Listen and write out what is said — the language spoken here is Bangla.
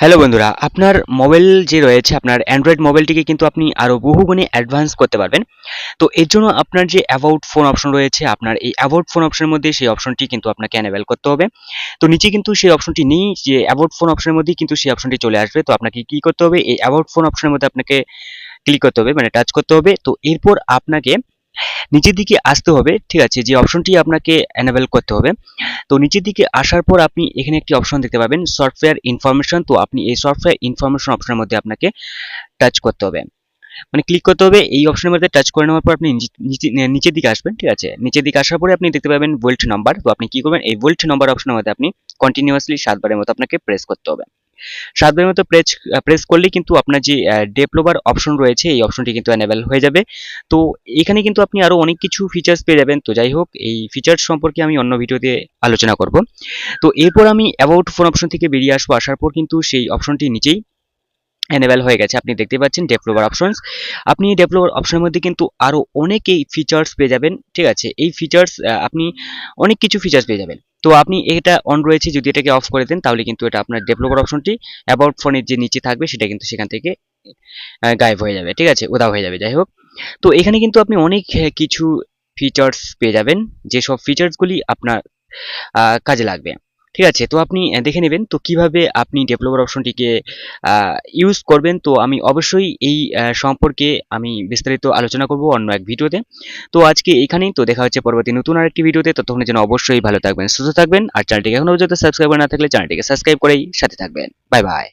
হ্যালো বন্ধুরা, আপনার মোবাইল যে রয়েছে, আপনার অ্যান্ড্রয়েড মোবাইলটিকে কিন্তু আপনি আরও বহুগুণে অ্যাডভান্স করতে পারবেন। তো এর জন্য আপনার যে অ্যাবাউট ফোন অপশন রয়েছে, আপনার এই অ্যাবাউট ফোন অপশনের মধ্যে সেই অপশনটি কিন্তু আপনাকে অ্যানেবেল করতে হবে। তো নিচে কিন্তু সেই অপশনটি নেই, যে অ্যাবাউট ফোন অপশনের মধ্যেই কিন্তু সেই অপশনটি চলে আসবে। তো আপনাকে কি করতে হবে? এই অ্যাবাউট ফোন অপশনের মধ্যে আপনাকে ক্লিক করতে হবে মানে টাচ করতে হবে। তো এরপর আপনাকে নিচের দিকে আসতে হবে, ঠিক আছে? যে অপশনটি আপনাকে অ্যানেবেল করতে হবে। তো নিচের দিকে আসার পর আপনি এখানে একটি অপশন দেখতে পাবেন সফটওয়্যার ইনফরমেশন তো আপনি এই সফটওয়্যার ইনফরমেশন অপশনের মধ্যে আপনাকে টাচ করতে হবে। মানে ক্লিক করতে হবে, এই অপশনের মধ্যে টাচ করে নেওয়ার পর আপনি নিচে- নিচে- নিচের দিকে আসবেন, ঠিক আছে? নিচের দিকে আসার পরে আপনি দেখতে পাবেন ভোল্ট নাম্বার তো আপনি কি করবেন? এই ভোল্ট নাম্বার অপশনের মধ্যে আপনি কন্টিনিউয়াসলি সাতবারের মতো আপনাকে প্রেস করতে হবে। সাতবারের মতো প্রেস প্রেস করলেই কিন্তু আপনার যে ডেভেলপার অপশন রয়েছে, এই অপশনটি কিন্তু অ্যানেবেল হয়ে যাবে। তো এখানে কিন্তু আপনি আরও অনেক কিছু ফিচার্স পেয়ে যাবেন। তো যাই হোক, এই ফিচার্স সম্পর্কে আমি অন্য ভিডিওতে আলোচনা করব। তো এরপর আমি অ্যাবাউট ফোন অপশন থেকে বেরিয়ে আসব। আসার পর কিন্তু সেই অপশনটি নিচেই এনেবেল হয়ে গেছে। আপনি দেখতে পাচ্ছেন ডেভেলপার অপশনস আপনি ডেভেলপার অপশনের মধ্যে কিন্তু আরও অনেকেই ফিচার্স পেয়ে যাবেন ঠিক আছে? এই ফিচার্স আপনি অনেক কিছু ফিচার্স পেয়ে যাবেন। তো আপনি এটা অন রয়েছে যদি এটাকে অফ করে দেন তাহলে কিন্তু এটা আপনার ডেভেলপার অপশনটি অ্যাবাউট ফোনের যে নিচে থাকবে সেটা কিন্তু সেখান থেকে গায়েব হয়ে যাবে ঠিক আছে? উদাও হয়ে যাবে যাই হোক। তো এখানে কিন্তু আপনি অনেক আহ, কিছু ফিচার্স পেয়ে যাবেন যেসব ফিচার্সগুলি আপনার কাজে লাগবে। ঠিক আছে, তো আপনি দেখে নেবেন তো কীভাবে আপনি ডেভেলপার অপশনটিকে ইউজ করবেন। তো আমি অবশ্যই এই সম্পর্কে আমি বিস্তারিত আলোচনা করব অন্য এক ভিডিওতে। তো আজকে এখানেই, তো দেখা হচ্ছে পরবর্তী নতুন আর একটি ভিডিওতে। ততক্ষণের জন্য অবশ্যই ভালো থাকবেন, সুস্থ থাকবেন, আর চ্যানেলটিকে এখনও পর্যন্ত সাবস্ক্রাইব না থাকলে চ্যানেলটিকে সাবস্ক্রাইব করেই সাথে থাকবেন। Bye bye